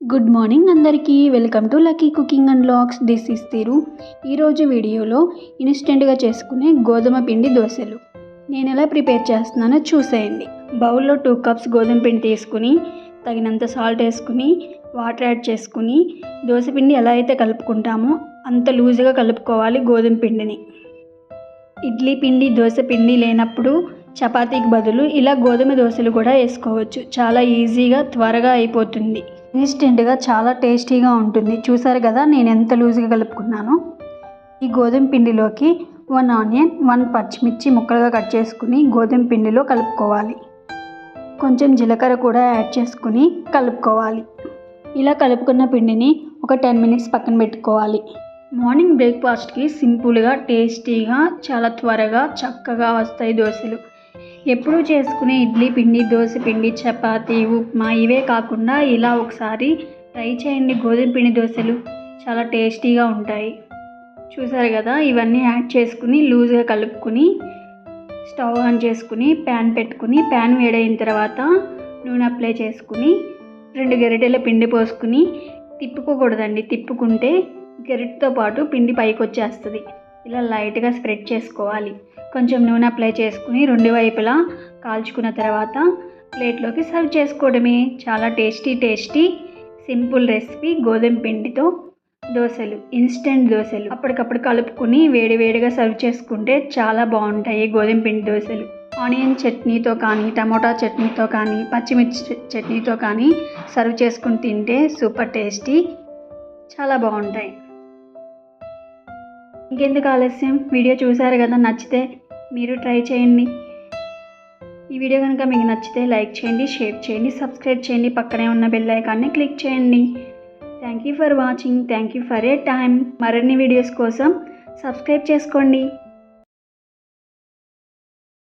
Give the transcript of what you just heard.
Good morning అందరికీ. Welcome to lucky cooking and looks this is తీరు ఈరోజు వీడియోలో ఇన్స్టెంట్గా చేసుకునే గోధుమ పిండి దోశలు. నేను ఎలా ప్రిపేర్ చేస్తున్నానో చూసేయండి. బౌల్లో టూ కప్స్ గోధుమ పిండి తీసుకుని తగినంత సాల్ట్ వేసుకుని వాటర్ యాడ్ చేసుకుని దోశ పిండి ఎలా అయితే కలుపుకుంటామో అంత లూజుగా కలుపుకోవాలి గోధుమ పిండిని. ఇడ్లీ పిండి దోశ పిండి లేనప్పుడు చపాతీకి బదులు ఇలా గోధుమ దోశలు కూడా వేసుకోవచ్చు. చాలా ఈజీగా త్వరగా అయిపోతుంది. ఇన్స్టెంట్గా చాలా టేస్టీగా ఉంటుంది. చూసారు కదా నేను ఎంత లూజ్గా కలుపుకున్నానో. ఈ గోధుమ పిండిలోకి వన్ ఆనియన్ వన్ పచ్చిమిర్చి ముక్కలుగా కట్ చేసుకుని గోధుమ పిండిలో కలుపుకోవాలి. కొంచెం జీలకర్ర కూడా యాడ్ చేసుకుని కలుపుకోవాలి. ఇలా కలుపుకున్న పిండిని ఒక టెన్ మినిట్స్ పక్కన పెట్టుకోవాలి. మార్నింగ్ బ్రేక్ఫాస్ట్కి సింపుల్గా టేస్టీగా చాలా త్వరగా చక్కగా వస్తాయి దోశలు. ఎప్పుడూ చేసుకునే ఇడ్లీ పిండి దోశ పిండి చపాతి ఉప్మా ఇవే కాకుండా ఇలా ఒకసారి ట్రై చేయండి గోధుమ పిండి దోశలు. చాలా టేస్టీగా ఉంటాయి. చూసారు కదా ఇవన్నీ యాడ్ చేసుకుని లూజ్గా కలుపుకుని స్టవ్ ఆన్ చేసుకుని ప్యాన్ పెట్టుకుని ప్యాన్ వేడైన తర్వాత నూనె అప్లై చేసుకుని రెండు గరిటెల పిండి పోసుకుని తిప్పుకోకూడదండి. తిప్పుకుంటే గరిటతో పాటు పిండి పైకి వచ్చేస్తుంది ఇలా లైట్గా స్ప్రెడ్ చేసుకోవాలి. కొంచెం నూనె అప్లై చేసుకుని రెండు వైపులా కాల్చుకున్న తర్వాత ప్లేట్లోకి సర్వ్ చేసుకోవడమే. చాలా టేస్టీ టేస్టీ సింపుల్ రెసిపీ గోధుమ పిండితో దోశలు ఇన్స్టెంట్ దోశలు. అప్పటికప్పుడు కలుపుకుని వేడివేడిగా సర్వ్ చేసుకుంటే చాలా బాగుంటాయి గోధుమ పిండి దోశలు. ఆనియన్ చట్నీతో కానీ టమోటా చట్నీతో కానీ పచ్చిమిర్చి చట్నీతో కానీ సర్వ్ చేసుకుని తింటే సూపర్ టేస్టీ చాలా బాగుంటాయి. ఇంకెందుకు ఆలస్యం? వీడియో చూసారు కదా నచ్చితే మీరు ట్రై చేయండి. ఈ వీడియో కనుక మీకు నచ్చితే లైక్ చేయండి షేర్ చేయండి సబ్స్క్రైబ్ చేయండి. పక్కనే ఉన్న బెల్ ఐకాన్ని క్లిక్ చేయండి. Thank you for watching thank you for a time మరిన్ని వీడియోస్ కోసం సబ్స్క్రైబ్ చేసుకోండి.